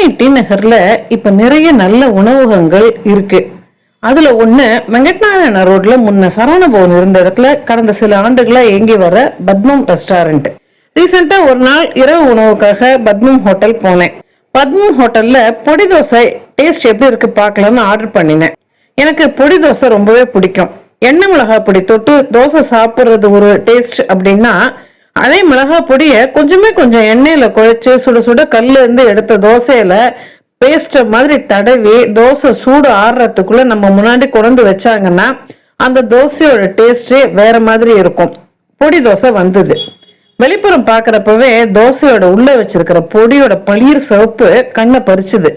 Chennai D நகர்ல இப்ப நிறைய நல்ல உணவகங்கள் இருக்கு. அதுல ஒண்ணு வெங்கட்நாராயண ரோட்ல முன்ன சரவண பவன் இருந்த இடத்துல கடந்த சில ஆண்டுகளா இயங்கி வர பத்மம் ரெஸ்டாரண்ட். ரீசெண்டா ஒரு நாள் இரவு உணவுக்காக பத்மம் ஹோட்டல் போனேன். பத்மம் ஹோட்டல்ல பொடி தோசை டேஸ்ட் எப்படி இருக்கு பார்க்கலாம்னு ஆர்டர் பண்ணினேன். எனக்கு பொடி தோசை ரொம்பவே பிடிக்கும். எண்ணெய் மிளகாய் பொடி தொட்டு தோசை சாப்பிட்றது ஒரு டேஸ்ட் அப்படின்னா அதே மிளகாய் பொடியை கொஞ்சமே கொஞ்சம் எண்ணெயில் குழைச்சி சுட சுட கல்லேருந்து எடுத்த தோசையில் பேஸ்ட்டை மாதிரி தடவி தோசை சூடு ஆறுறதுக்குள்ள நம்ம முன்னாடி கொண்டு வச்சாங்கன்னா அந்த தோசையோட டேஸ்ட்டே வேற மாதிரி இருக்கும். பொடி தோசை வந்தது. வெளிப்புறம் பார்க்குறப்பவே தோசையோட உள்ளே வச்சிருக்கிற பொடியோட பளிர் சிவப்பு கண்ணை பறிச்சுது.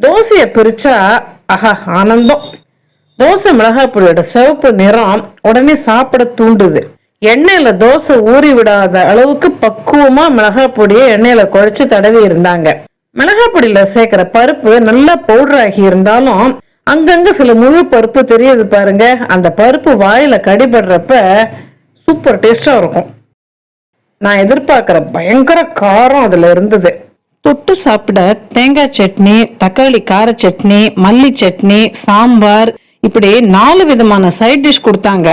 தோசையை பிரிச்சா ஆஹா ஆனந்தம். தோசை மிளகாய் பொடியோட சிவப்பு நிறம் உடனே சாப்பிட தூண்டுது. எண்ணெயில தோசை ஊறி விடாத அளவுக்கு பக்குவமா மிளகாய் பொடியை எண்ணெயில குழைச்சு தடவி இருந்தாங்க. மிளகாய் பொடியில சேர்க்கிற பருப்பு நல்லா பவுடர் ஆகி இருந்தாலும் அங்கங்க சில முழு பருப்பு தெரியுது பாருங்க. அந்த பருப்பு வாயில கடிபடுறப்ப சூப்பர் டேஸ்டா இருக்கும். நான் எதிர்பார்க்கிற பயங்கர காரம் அதுல இருந்தது. தொட்டு சாப்பிட தேங்காய் சட்னி தக்காளி கார சட்னி மல்லி சட்னி சாம்பார் இப்படி நாலு விதமான சைட் டிஷ் கொடுத்தாங்க.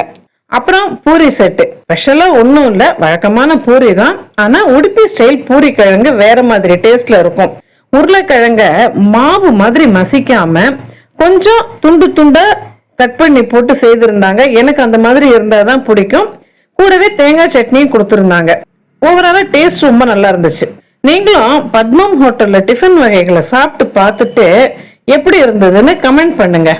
அப்புறம் பூரி செட்டு ஸ்பெஷலாக ஒன்றும் இல்லை வழக்கமான பூரி தான். ஆனால் உடுப்பி ஸ்டைல் பூரி கிழங்கு வேற மாதிரி டேஸ்ட்ல இருக்கும். உருளைக்கிழங்க மாவு மாதிரி மசிக்காம கொஞ்சம் துண்டு துண்டா கட் பண்ணி போட்டு செய்திருந்தாங்க. எனக்கு அந்த மாதிரி இருந்தால் தான் பிடிக்கும். கூடவே தேங்காய் சட்னியும் கொடுத்துருந்தாங்க. ஓவராலாக டேஸ்ட் ரொம்ப நல்லா இருந்துச்சு. நீங்களும் பத்மம் ஹோட்டலில் டிஃபன் வகைகளை சாப்பிட்டு பார்த்துட்டு எப்படி இருந்ததுன்னு கமெண்ட் பண்ணுங்க.